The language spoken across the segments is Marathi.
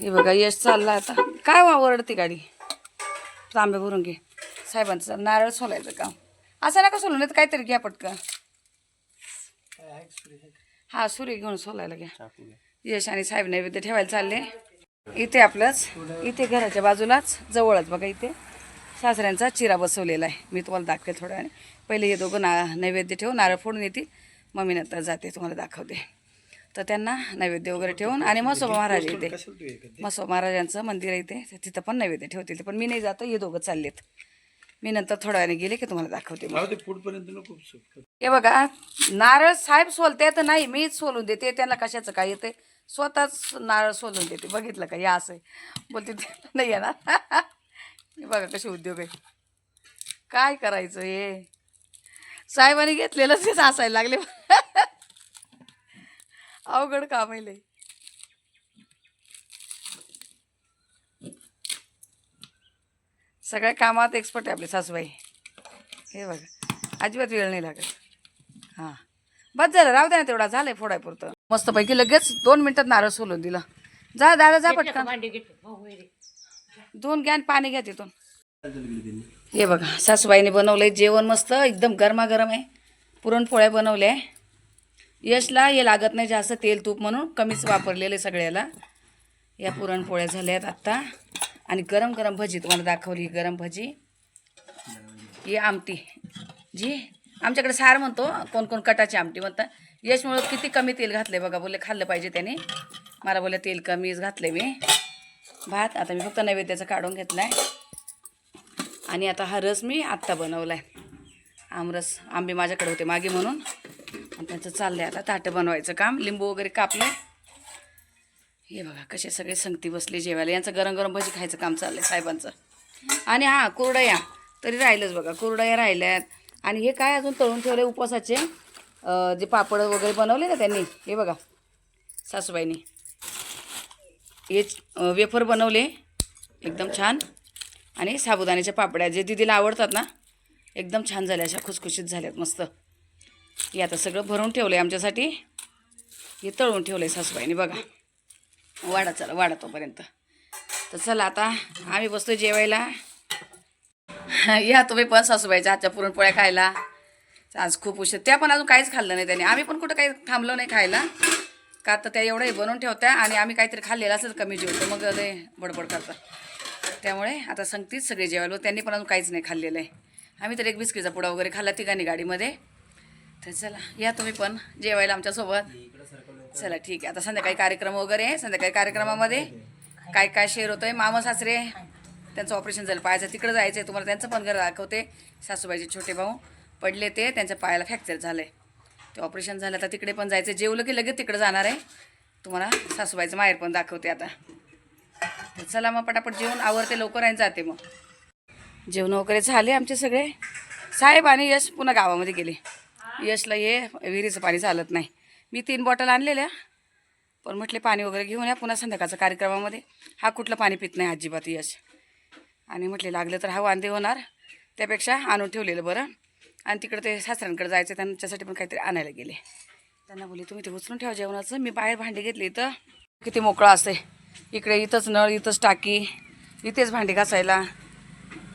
हे बघा यश चालला आता. काय हो वा ओरडते गाडी? तांबे भरून घे. साहेबांचं नारळ सोलायचं का असं नका सोलून नाही काहीतरी घ्या पटकन. हा सुरी घेऊन सोलायला घ्या. यश आणि साहेब नैवेद्य ठेवायला चालले. इथे आपलंच इथे घराच्या बाजूलाच जवळच बघा इथे. सासऱ्यांचा चिरा बसवलेला आहे. मी तुम्हाला दाखवेल थोड्या पहिले हे दोघं ना नैवेद्य ठेवून नारळ फोडून येतील. मग मी नंतर जाते तुम्हाला दाखवते. तर त्यांना नैवेद्य वगैरे ठेवून आणि मसोबा महाराज इथे. मसोबा महाराजांचं मंदिर आहे तर तिथं पण नैवेद्य ठेवतील. पण मी नाही जात हे दोघं चाललेत. मी नंतर थोड्या वेळाने गेले की तुम्हाला दाखवते. ते. हे बघा नारळ साहेब सोलते तर नाही मीच सोलून देते. त्यांना कशाचं काय येते? स्वतःच नारळ सोलून देते. बघितलं का? या असं आहे. बोलते ते नाही येणार. हे बघा कसे उद्योग आहे. काय करायचं हे? साहेबांनी घेतलेलंच असायला लागले. अवघड काम आहे लय. सगळ्या कामात एक्सपर्ट आहे आपले सासूबाई. हे बघा. अजिबात वेळ नाही लागत. हां. बस झालं राहू द्या ना तेवढा. झालंय फोडाय पुरतं मस्तपैकी लगेच दोन मिनिटात नारळ सोलून दिला. जा दादा जा पटकन. दोन घ्या पाणी घ्या तिथून. हे बघा सासूबाईने बनवलंय जेवण मस्त एकदम गरमागरम आहे. पुरणपोळ्या बनवल्या यशला हे लागत नाही जास्त तेल तूप म्हणून. कमीच वापरलेलं आहे सगळ्याला. या पुरणपोळ्या झाल्यात आत्ता. आणि गरम गरम भजी तुम्हाला दाखवली गरम भजी. ही आमटी. जी आमच्याकडे सार म्हणतो कोण कोण कटाची आमटी म्हणतात यशमुळं किती कमी तेल घातले बघा बोलले खाल्लं पाहिजे त्याने. मला बोलले तेल कमीच घातले मी. भात आता मी फक्त नैवेद्याचा काढून घेतला आहे आणि आता हा रस मी आत्ता बनवला आहे आमरस आंबे माझ्याकडे होते मागे म्हणून. त्याचं चाललं आहे आता ताटं बनवायचं काम. लिंबू वगैरे कापलं. हे बघा कसे सगळे संगती बसले जेवायला. यांचं गरम गरम भजी खायचं काम चाललंय साहेबांचं. आणि हां कुरडया. तरी राहिलंच बघा कुरडया राहिल्यात. आणि हे काय अजून तळून ठेवले उपवासाचे? जे पापड वगैरे बनवले ना त्यांनी हे बघा सासूबाईंनी. हे वेफर बनवले. एकदम छान. आणि साबुदाण्याच्या पापड्या जे दिदीला आवडतात ना एकदम छान झाल्या अशा खुसखुशीत झाल्यात मस्त. हे आता सगळं भरून ठेवलं आहे आमच्यासाठी. हे तळून ठेवलं आहे सासूबाईने बघा. वाडा चला वाडा तोपर्यंत. तर चला आता आम्ही बसतो जेवायला. या तुम्ही पण सासूबाईच्या हातच्या पुरणपोळ्या खायला. आज खूप उशीर. त्या पण अजून काहीच खाल्लं नाही त्याने. आम्ही पण कुठं काही थांबलो नाही खायला. का तर त्या एवढंही बनवून ठेवत्या आणि आम्ही काहीतरी खाल्लेलं असेल कमी जेवतो मग लय बडबड करतात. त्यामुळे आता सांगतीच सगळे जेवायला. त्यांनी पण अजून काहीच नाही खाल्लेलं आहे. आम्ही तर एक बिस्किटचा पुडा वगैरे खाल्ला तिघांनी गाडीमध्ये. तर चला या तुम्ही पण जेवायला आमच्यासोबत. चला ठीक आहे. आता संध्याकाळी कार्यक्रम वगैरे आहे. संध्याकाळी कार्यक्रमामध्ये काय काय शेअर आहे मामा सासरे त्यांचं ऑपरेशन झालं. पायाचं तिकडं जायचं आहे तुम्हाला त्यांचं पण घर दाखवते. सासूबाईचे छोटे भाऊ पडले ते. त्यांच्या पायाला फ्रॅक्चर झालं आहे ते ऑपरेशन झालं तर तिकडे पण जायचं जेवलं की लगेच तिकडं जाणार आहे. तुम्हाला सासूबाईचं माहेर पण दाखवते आता. तर चला मग पटापट जेवण आवरते लवकर आणि जाते मग. जेवण वगैरे झाले आमचे सगळे. साहेब आणि यश पुन्हा गावामध्ये गेले. यशला ये विहिरीचं पाणी चालत नाही. मी तीन बॉटल आणलेल्या. पण म्हटले पाणी वगैरे घेऊन या पुन्हा संध्याकाळच्या कार्यक्रमामध्ये. हा कुठलं पाणी पित नाही अजिबात यश. आणि म्हटले लागलं तर हा वांदे होणार. त्यापेक्षा आणून ठेवलेलं बरं. आणि तिकडे ते सासऱ्यांकडे जायचं त्यांच्यासाठी पण काहीतरी आणायला गेले. त्यांना बोलले तुम्ही ते उचलून ठेवा जेवणाचं. मी बाहेर भांडी घेतली इथं. किती मोकळं असते इकडे इथंच नळ इथंच टाकी. इथेच भांडी घासायला.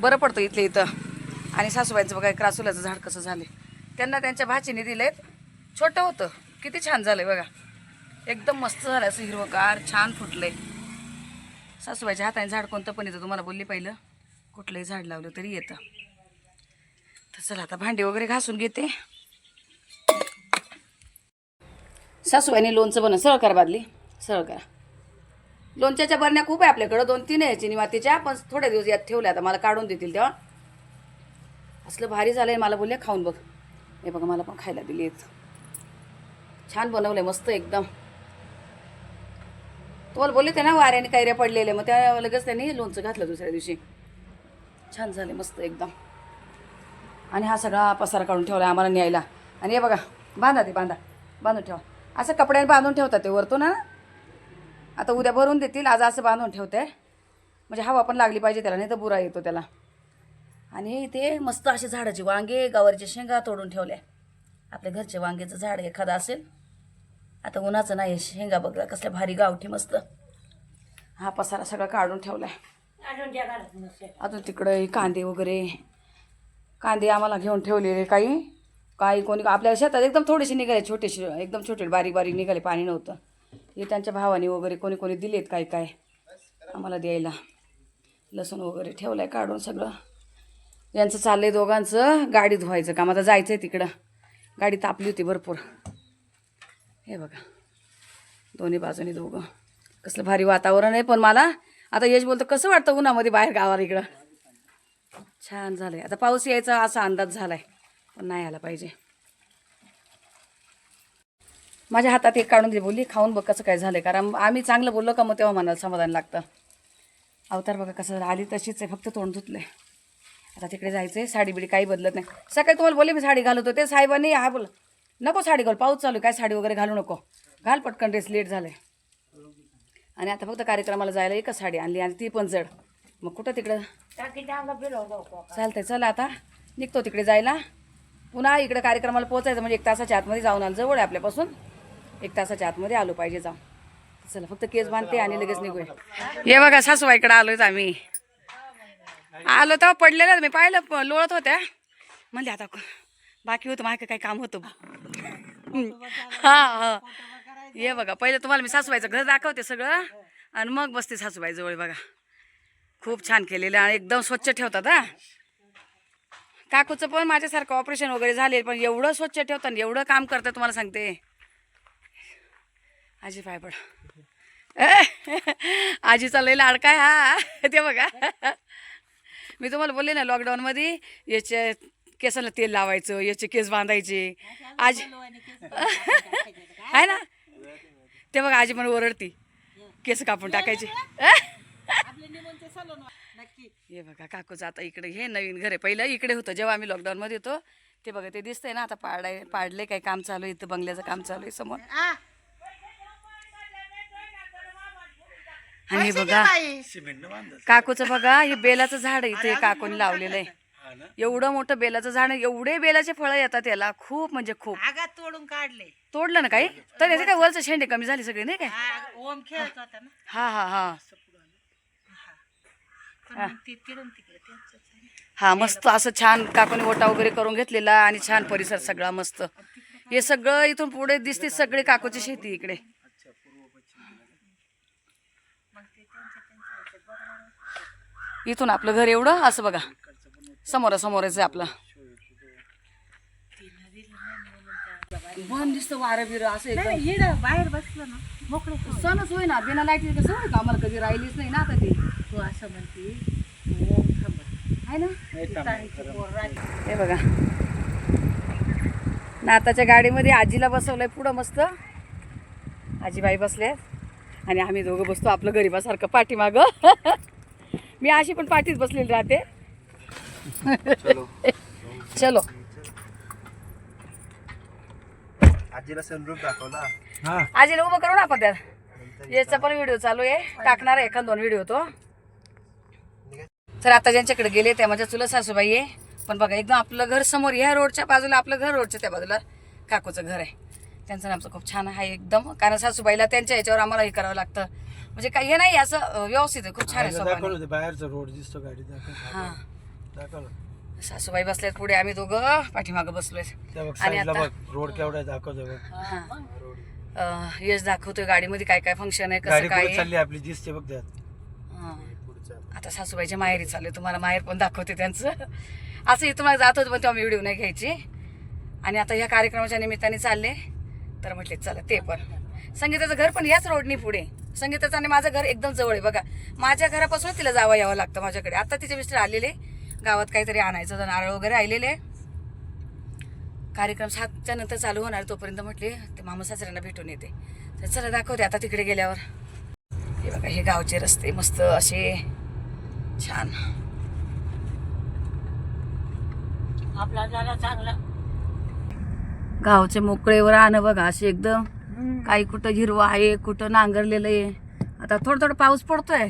बरं पडतं इथले इथं. आणि सासूबाईंचं बघा क्रासुल्याचं झाड कसं झाले त्यांना त्यांच्या भाचीने दिलेत छोटं होतं. किती छान झालं बघा. एकदम मस्त झालं असं हिरवगार छान फुटलंय. सासूबाईच्या हाताने झाड कोणतं पण येतं. तुम्हाला बोलली पहिलं. कुठलंही झाड लावलं तरी येतं. तर चला आता भांडी वगैरे घासून घेते. सासूबाईने लोणचं बनव सरळ करा बादली. सरळ करा. लोणच्याच्या बरण्या खूप आहे आपल्याकडं. दोन तीन आहे चिनी मातीच्या पण थोड्या दिवस यात ठेवल्या. आता मला काढून देतील तेव्हा. असलं भारी झालं आहे मला बोलले खाऊन बघ. हे बघा मला पण खायला दिली आहेत. छान बनवलं मस्त एकदम. तुम्हाला बोलले ते ना वाऱ्याने कैऱ्या पडलेल्या मग त्या लगेच त्यांनी लोणचं घातलं दुसऱ्या दिवशी. छान झाले मस्त एकदम. आणि हा सगळा पसारा काढून ठेवला आम्हाला न्यायला. आणि हे बघा बांधा ते बांधा. बांधून ठेवा. असं कपड्याने बांधून ठेवतात ते वरतून ना आता उद्या भरून देतील आज असं बांधून ठेवते. म्हणजे हवा पण लागली पाहिजे त्याला नाही तर बुरा येतो त्याला. आणि ते मस्त असे झाडाचे वांगे गवारीच्या शेंगा तोडून ठेवल्या. आपल्या घरचे वांग्याचं झाड एखादं असेल आता उन्हाचं नाही शेंगा बघा कसल्या भारी गावठी मस्त. हा पसारा सगळा काढून ठेवलाय. अजून तिकडे कांदे वगैरे. कांदे आम्हाला घेऊन ठेवलेले काही. काही कोणी आपल्या शेतात एकदम थोडेसे निघाले छोटेसे एकदम छोटे बारीक बारीक निघाले पाणी नव्हतं. हे त्यांच्या भावाने वगैरे कोणी कोणी दिलेत काय काय? आम्हाला द्यायला. लसूण वगैरे ठेवलं आहे काढून सगळं. यांचं चाललं आहे दोघांचं. गाडी धुवायचं काम. आता जायचं आहे तिकडं. गाडी तापली होती भरपूर. हे बघा. दोन्ही बाजूनी दोघं. कसलं भारी वातावरण आहे पण मला. आता यश बोलतं कसं वाटतं उन्हामध्ये बाहेर गावाला इकडं? छान झालं आहे आता पाऊस यायचा असा अंदाज झाला आहे पण नाही आला पाहिजे. माझ्या हातात एक काढून दे बोलली खाऊन बघ कसं काय झालं कारण आम्ही चांगलं बोललो का मग तेव्हा मनाला समाधान लागतं. अवतार बघा कसं आली तशीच आहे. फक्त तोंड धुतलंय. आता तिकडे जायचं आहे साडी बिडी काही बदलत नाही. सकाळी तुम्हाला बोलले मी साडी घालत होते साहेबांनी हा बोल नको साडी घाल पाऊस चालू काय साडी वगैरे घालू नको. घाल पटकन ड्रेस लेट झालं आणि आता फक्त कार्यक्रमाला जायला एकच साडी आणली आणि ती पण जड. मग कुठं तिकडं? चालतंय चला आता. निघतो तिकडे जायला. पुन्हा इकडे कार्यक्रमाला पोहोचायचं म्हणजे एक तासाच्या आतमध्ये जाऊन आलं जवळ आहे आपल्यापासून. एक तासाच्या आतमध्ये आलो पाहिजे जाऊन. चला फक्त केस बांधते आणि लगेच निघूया. हे बघा सासूबाईकडे आलोय आम्ही. आलो तेव्हा पडलेलं मी पाहिलं प- लोळत होत्या. म्हणजे आता बाकी होतं माझं काही काम होतं. हा हा. ये बघा पहिलं तुम्हाला मी सासूबाईचं घर दाखवते सगळं. आणि मग बसते सासूबाई जवळ बघा. खूप छान केलेलं आणि एकदम स्वच्छ ठेवतात हा. काकूचं पण माझ्यासारखं ऑपरेशन वगैरे झाले पण एवढं स्वच्छ ठेवतात एवढं काम करतं तुम्हाला सांगते. आजी पाय पड. आजीचा लय लाडका हा. ते बघा. मी तुम्हाला बोलले ना लॉकडाऊनमध्ये याच्या केसाला तेल लावायचं याचे केस बांधायचे. आजी आहे ना? ते बघा आजी म्हणून ओरडती. केस कापून टाकायचे. हे बघा काकूचं आता इकडे हे नवीन घर आहे. पहिलं इकडे होतं जेव्हा आम्ही लॉकडाऊनमध्ये होतो ते बघा ते दिसतंय ना आता पाडाय पाडले काय काम चालू आहे इथं बंगल्याचं काम चालू आहे समोर. आणि हे बघा काकूचं बघा हे बेलाचं झाड आहे इथे काकूने लावलेलं आहे एवढं मोठं बेलाचं झाड आहे, एवढे बेलाचे फळं येतात याला खूप म्हणजे खूप. आगात तोडून काढले. तोडलं ना काही? तर याचे काय वरचं शेंडे कमी झाले सगळे नाही काय? हा, ओम खेळत होता ना. हा हा हा. हा मस्त असं छान काकूने ओटा वगैरे करून घेतलेला आणि छान परिसर सगळा मस्त. हे सगळं इथून पुढे दिसते सगळी काकूची शेती इकडे. इथून आपलं घर एवढं असं बघा. समोरासमोरच आहे आपलं. बन दिसतं वारं बिरं असं एकदम नाही, इकडं बाहेर बसलं ना मोकळं. सणच होय ना बिना लाईटी कसं का आम्हाला कधी राहिलीच नाही ना आता ते. तू असं म्हणते ओम थांबत आहे ना? पोर राहते. हे बघा. नाताच्या गाडीमध्ये आजीला बसवलंय पुढं मस्त. आजीबाई बसले आणि आम्ही दोघं बसतो आपलं गरीबासारखं पाठीमागं. मी अशी पण पाठीत बसलेली राहते. चलो. आजीला सनरूप दाखवला आजीला उभं करू ना आपण त्यात. याचा पण व्हिडिओ चालू आहे. टाकणार आहे एखाद दोन व्हिडिओ तो. तर आता ज्यांच्याकडे गेले त्या माझ्या चुलत सासूबाई आहे. पण बघा एकदम आपलं घर समोर ह्या रोडच्या बाजूला आपलं घर रोडच्या त्या बाजूला काकूचं घर आहे. त्यांचं आमचं खूप छान आहे एकदम. कारण सासूबाईला त्यांच्या याच्यावर आम्हाला हे करावं लागतं. म्हणजे काही हे नाही असं व्यवस्थित आहे खूप छान आहे होतं बाहेरचा रोड दिसतो गाडी दाखव हा. दाखवलं. सासूबाई बसल्यात पुढे आम्ही दोघं पाठीमागं बसलोय त्या बघ आणि साईडला आता बघ रोड केवढा आहे दाखवतो बघ. हा. अं, यश दाखवतोय गाडीमध्ये काय काय फंक्शन आहे कसं गाडी काय पुढे आहे. चालली आपली दिसते बघ त्यात. हा. आता सासूबाईच्या माहेरी चालले तुम्हाला माहेर पण दाखवते त्यांचं. असं इथून मला जात होतं पण तेव्हा मी व्हिडिओ नाही घ्यायची. आणि आता ह्या कार्यक्रमाच्या निमित्ताने चालले. तर म्हटले चला ते पण. संगीताचं घर पण याच रोडनी पुढे. संगीताचं आणि माझं घर एकदम जवळ आहे. बघा माझ्या घरापासून तिला जावं यावं लागतं माझ्याकडे. आता तिचे मिस्टर आलेले गावात काहीतरी आणायचं होतं नारळ वगैरे आलेले कार्यक्रम सातच्या नंतर चालू होणार तोपर्यंत म्हटले ते मामा सासऱ्यांना भेटून येते. तर चला दाखवते आता तिकडे गेल्यावर. हे बघा हे गावचे रस्ते मस्त असे. छान. आपला जरा चांगला. गावचे मोकळेवर आणं बघा असे एकदम. काही कुठं हिरवं आहे कुठं नांगरलेलं आहे. आता थोडं थोडं पाऊस पडतोय.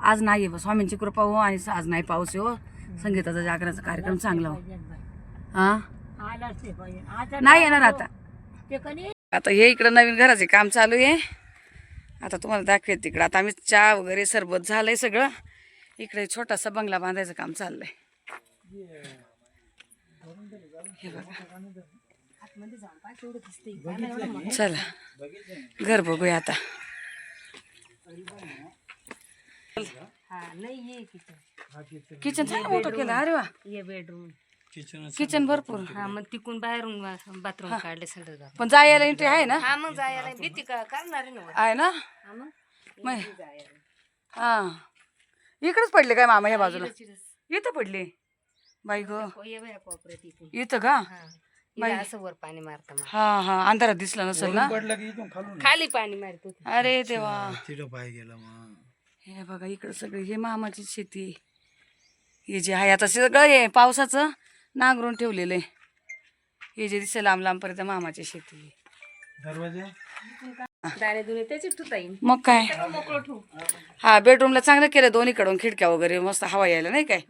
आज नाही आहे स्वामींची कृपा हो आणि आज नाही पाऊस आहे हो. संगीताचा जागराचा कार्यक्रम चांगला हो. हा? नाही येणार आता. आता हे इकडं नवीन घराचे काम चालू आहे. आता तुम्हाला दाखवेल तिकडं. आता आम्ही चहा वगैरे सरबत झालंय सगळं. इकडे छोटासा बंगला बांधायचं काम चाललंय. हे बघा. चला. घर बघूया आता. हा नाही ये किचन किचन चांगलं मोठं केलं अरे वा. ये बेडरूम किचन किचन भरपूर. हा मग तिकून बाहेरून बाथरूम काढले संडास पण जायला एंट्री आहे ना? हा मग जायला भीती का करणार आहे ना वर. आहे ना? हा मग? मै जायला. हा. इकडेच पडले काय मामा या बाजूला. इथं पडले? बाई ग. इथं का? हा इथं असं वर पाणी मारता हा हा अंधारात दिसलं नसेल ना? पडलं की इथून खालून खाली पाणी मारत होते. अरे देवा. तिथं पाय गेला मग. हे बघा इकडं सगळी हे मामाची शेती. हे जे आहे आता सगळं हे पावसाचं नांगरून ठेवलेलं आहे. हे जे दिसतं लांब लांबपर्यंत मामाची शेती आहे. दरवाजे? दाणे दुणे त्याची ठुता येईल. मग काय? हा बेडरूमला चांगलं केलं दोन्हीकडून खिडक्या वगैरे मस्त हवा यायला नाही काय?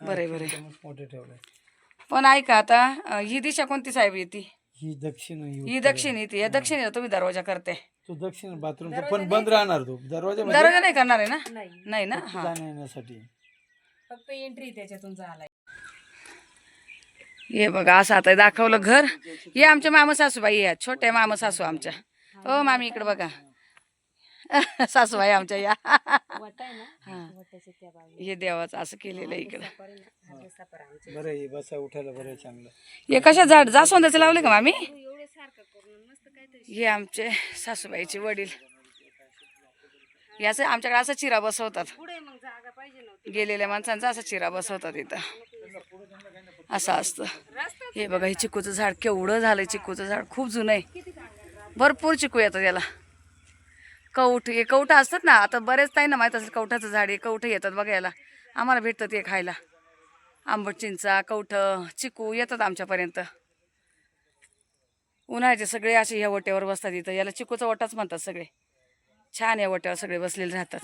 बरे बरे मोठे ठेवले पण ऐका आता ही दिशा कोणती साहेब येते? ही दक्षिण ही ही दक्षिण येते. या दक्षिणेला तुम्ही दरवाजा करते. तो दक्षिण बाथरूम पण बंद राहणार तो. दरवाजा दरवाजा नाही करणार आहे ना? नाही. नाही ना? हा. जाण्या येण्यासाठी. फक्त एंट्री त्याच्यातून झाला हे बघा असं आता दाखवलं घर. हे आमच्या मामा सासूबाई आहेत. छोट्या मामा सासू आमच्या. हो मामी इकडे बघा. सासूबाई आमच्या या. हे. देवाचं असं केलेलं आहे इकडं. हा बरं आहे बसा उठायला बरं आहे चांगलं. हे कशा झाड? जास्वंदाचे लावले का मामी? एवढे सारखं करून मस्त काहीतरी हे आमचे सासूबाईचे वडील. याचं आमच्याकडे असा चिरा बसवतात. पुढे मग जागा पाहिजे नव्हती. गेलेल्या माणसांचा असा चिरा बसवतात इथं. असं असतं. हे बघा हे चिकूचं झाड केवढं झालंय. चिकूचं झाड खूप जुनं आहे. भरपूर चिकू येतं त्याला कवठ हे कवठं असतात ना आता बरेच ताई ना माहीत असेल कवठाचं झाड हे कवठं येतात बघायला. आम्हाला भेटतं ते खायला. आंबट चिंचा कवठं चिकू येतात आमच्यापर्यंत. उन्हाळ्याचे सगळे असे ह्या वट्यावर बसतात इथं. याला चिकूचा वटाच म्हणतात सगळे. छान या वट्यावर सगळे बसलेले राहतात.